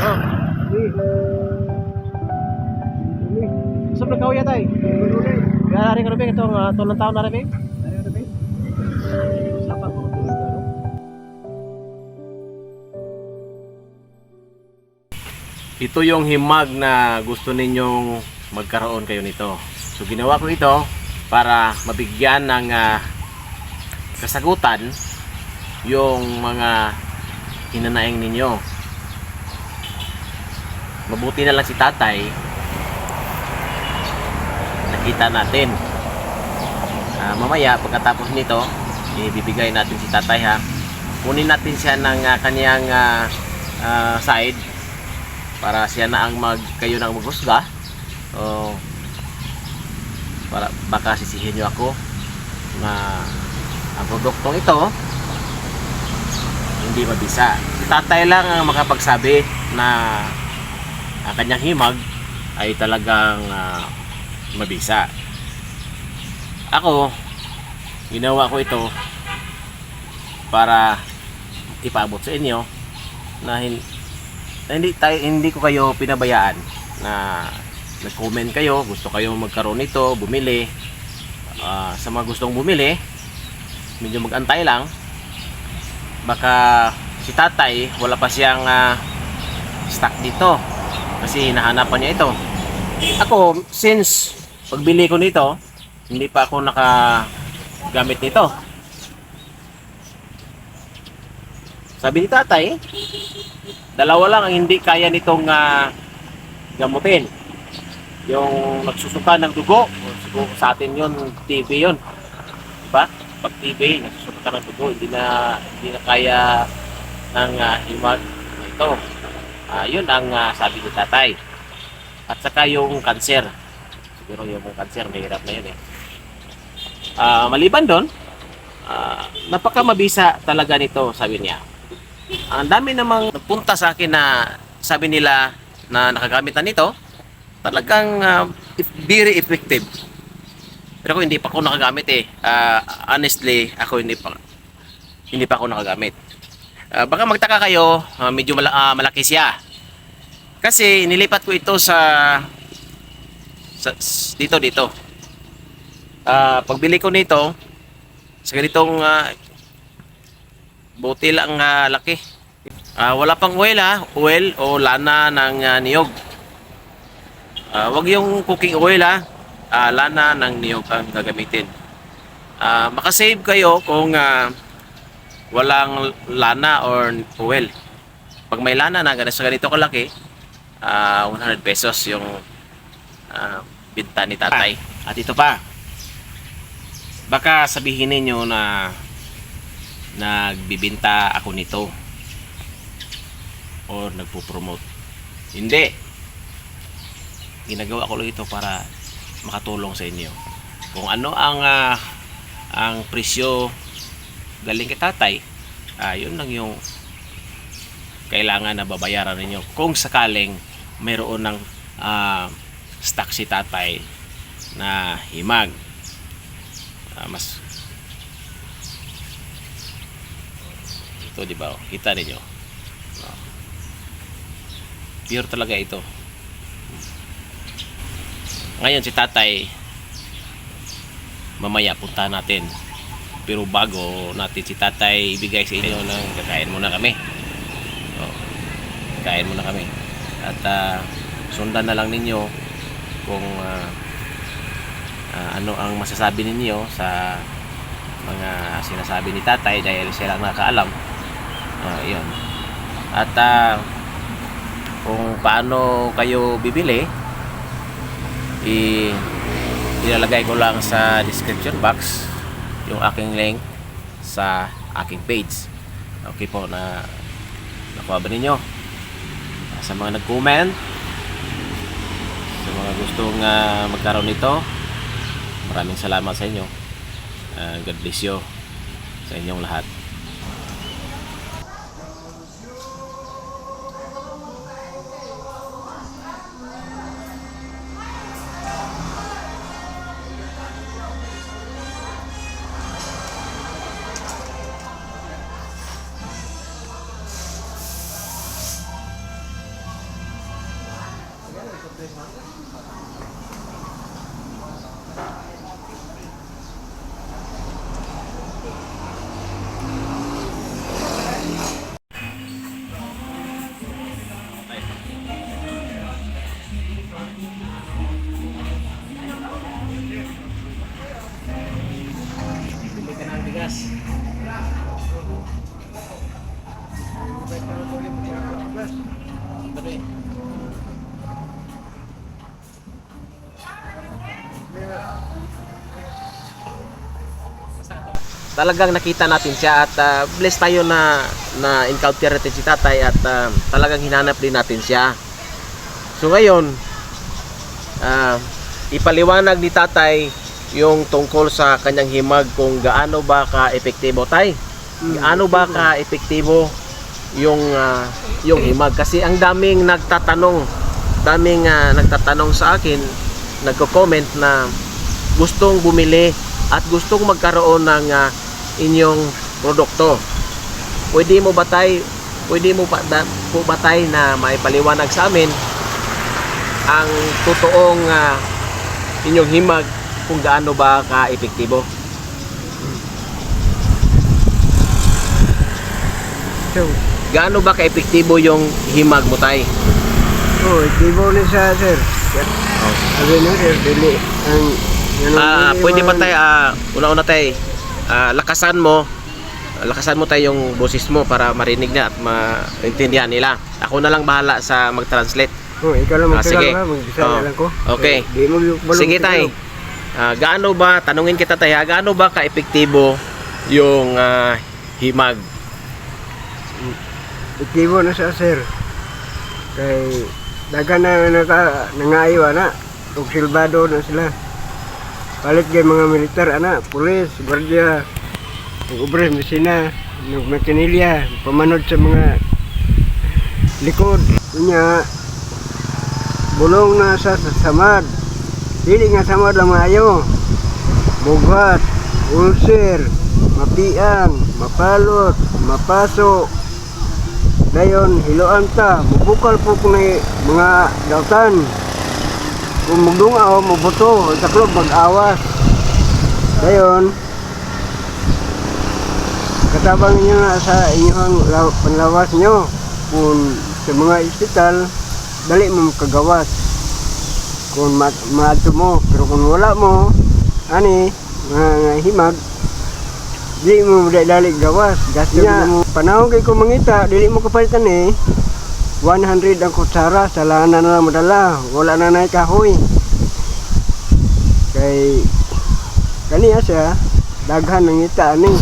Oh. Saan nagkaw yata eh? Kaya nari ka rin itong uh, tulang taon na rin rin ko. Ito yung himag na gusto ninyong magkaroon kayo nito. So ginawa ko ito para mabigyan ng ah, kasagutan yung mga hinanaing ninyo. Mabuti na lang si tatay nakita natin. Ah, mamaya pagkatapos nito, ibibigay natin si tatay ha. Kunin natin siya ng ah, kanyang ah, ah, side para siya na ang mag kayo na ang maghusga o para baka sisihin nyo ako na ang produktong ito hindi mabisa si tatay lang ang makapagsabi na ang kanyang himag ay talagang ah, mabisa ako ginawa ko ito para ipaabot sa inyo na hin- hindi tayo hindi ko kayo pinabayaan na nag-comment kayo, gusto kayo magkaroon nito, bumili. Ah, sa mga gustong bumili, medyo mag-antay lang. Baka si tatay, wala pa siyang ah, stock dito. Kasi hinahanapan niya ito. Ako, since pagbili ko nito, hindi pa ako nakagamit nito. Sabi ni tatay, dalawa lang ang hindi kaya nitong ah, gamutin. Yung nagsusuka ng dugo, siguro sa atin yun, TB yun. Diba? Pag TB, nagsusuka ng dugo, hindi na, hindi na kaya ng uh, himag na ito. Ah, yun ang ah, sabi ni tatay. At saka yung cancer. Siguro yung cancer, mahirap na yun eh. Ah, maliban doon, ah, napaka mabisa talaga nito, sabi niya. Ang dami namang nagpunta sa akin na sabi nila na nakagamit na nito, talagang if- very effective. Pero ako hindi pa ako nakagamit eh. Ah, honestly, ako hindi pa hindi pa ako nakagamit. Ah, baka magtaka kayo, ah, medyo mala- ah, malaki siya. Kasi nilipat ko ito sa, sa dito dito. Ah, pagbili ko nito sa ganitong ah, Buti lang nga laki. Ah, wala pang oil ha. Oil o lana ng ah, niyog. Ah, wag yung cooking oil ha. Ah, lana ng niyog ang gagamitin. Ah, makasave kayo kung ah, walang lana or oil. Pag may lana na ganito sa ganito kalaki, ah, 100 pesos yung ah, binta ni tatay. At ito pa. Baka sabihin ninyo na nagbibinta ako nito or nagpo-promote. Hindi. Ginagawa ko lang ito para makatulong sa inyo. Kung ano ang ah, ang presyo galing kay tatay, ah, yun lang yung kailangan na babayaran ninyo. Kung sakaling mayroon ng ah, stock si tatay na himag, ah, mas ito di ba oh, kita ninyo Oh. pure talaga ito ngayon si tatay mamaya punta natin pero bago natin si tatay ibigay sa inyo ng kakain muna kami. Oh, kakain muna kami. At ah, sundan na lang ninyo kung ah, ah, ano ang masasabi ninyo sa mga sinasabi ni tatay dahil siya lang nakakaalam. Ah, yun. At ah, kung paano kayo bibili, i ilalagay ko lang sa description box yung aking link sa aking page. Okay po na nakuha ba ninyo? Sa mga nag-comment, sa mga gustong ah, magkaroon nito, maraming salamat sa inyo. Ah, God bless you sa inyong lahat. Yes. Talagang nakita natin siya at ah, blessed tayo na na encounter natin si tatay at ah, talagang hinanap din natin siya. So ngayon, ah, ipaliwanag ni tatay yung tungkol sa kanyang himag kung gaano ba ka-epektibo tay. Gaano ba ka-epektibo yung ah, yung himag kasi ang daming nagtatanong, daming ah, nagtatanong sa akin, nagko-comment na gustong bumili at gustong magkaroon ng ah, inyong produkto. Pwede mo ba tay, pwede mo ba, da, po ba tay na maipaliwanag sa amin ang totoong ah, inyong himag kung gaano ba ka-epektibo? So, Gaano ba ka-epektibo yung himag mo tay? oh, tibo ni sa sir. Sabi na sir, dili. Ang, Ah, pwede ba man- tay ah, una-una tay ah, lakasan mo lakasan mo tayo yung boses mo para marinig niya at maintindihan nila. Ako na lang bahala sa mag-translate. Oh, ikaw lang Ah, magtagal sige. Oh, na lang ko. okay. Di mo Sige tay. Ah, gaano ba tanungin kita tay, gaano ba ka-epektibo yung ah, himag? Tibo na sa sir. Kay dagan na naka nangayo ana. Ug silbado na sila. Palit kay mga militar ana, pulis, gwardiya, ug obre mesina, ug makinilya, pamanod sa mga likod. Kunya bulong na sa sa samad. Dili nga samad lang maayo. Bugat, ulcer, mapiang, mapalot, mapaso, Dayon, hiloan ta, mubukal po ko na mga dautan. Kung magdunga o mabuto, sa club mag-awas. Dayon, katabang niyo nga sa inyong law- panlawas nyo. Kung sa mga ospital, dali mo kagawas. Kung ma maato mo, pero kung wala mo, ani, mga, himag, Di mo dali gawas. Gastos mo. Panahon kay ko mangita, dili mo kapalitan eh. 100 ang kutsara, sa lana na madala. Wala na na kahoy. Kay kaniya siya, daghan ng ita ani.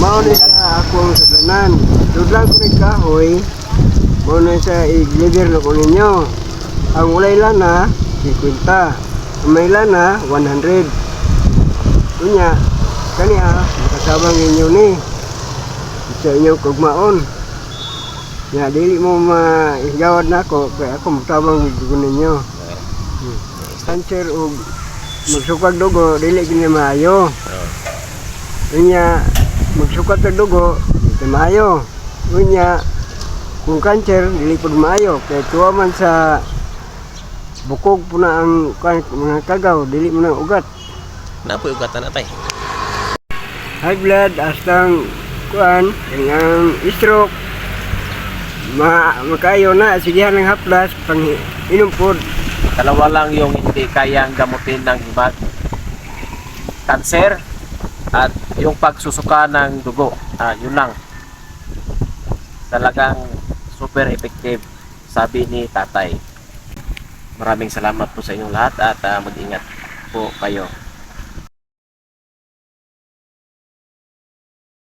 Mao ni sa akong sudlanan. Sudlan ko ni kahoy. Mao na sa i-deliver na ko ninyo. Ang ulay lana, 50. Ang may lana, 100. Kunya, kaniya, makasabang inyo ni sa inyong kugmaon. Ya, dili mo maigawad na ako, kaya ako matabang ko ninyo. Hmm. Cancer o magsukag dugo, dili kini maayo. Unya, magsukag ng dugo, dili maayo. Unya, kung cancer, dili po maayo. Kaya tuwa man sa bukog po na ang mga kagaw, dili mo na ugat. Napoy ugatan na tay. high blood astang kuan ang stroke ma makayo na sigihan ng haplas pang inom pod Dalawa lang yung hindi kayang gamutin ng himag. Cancer at yung pagsusuka ng dugo. Ah, yun lang. Talagang super effective sabi ni tatay. Maraming salamat po sa inyong lahat at ah, mag-ingat po kayo.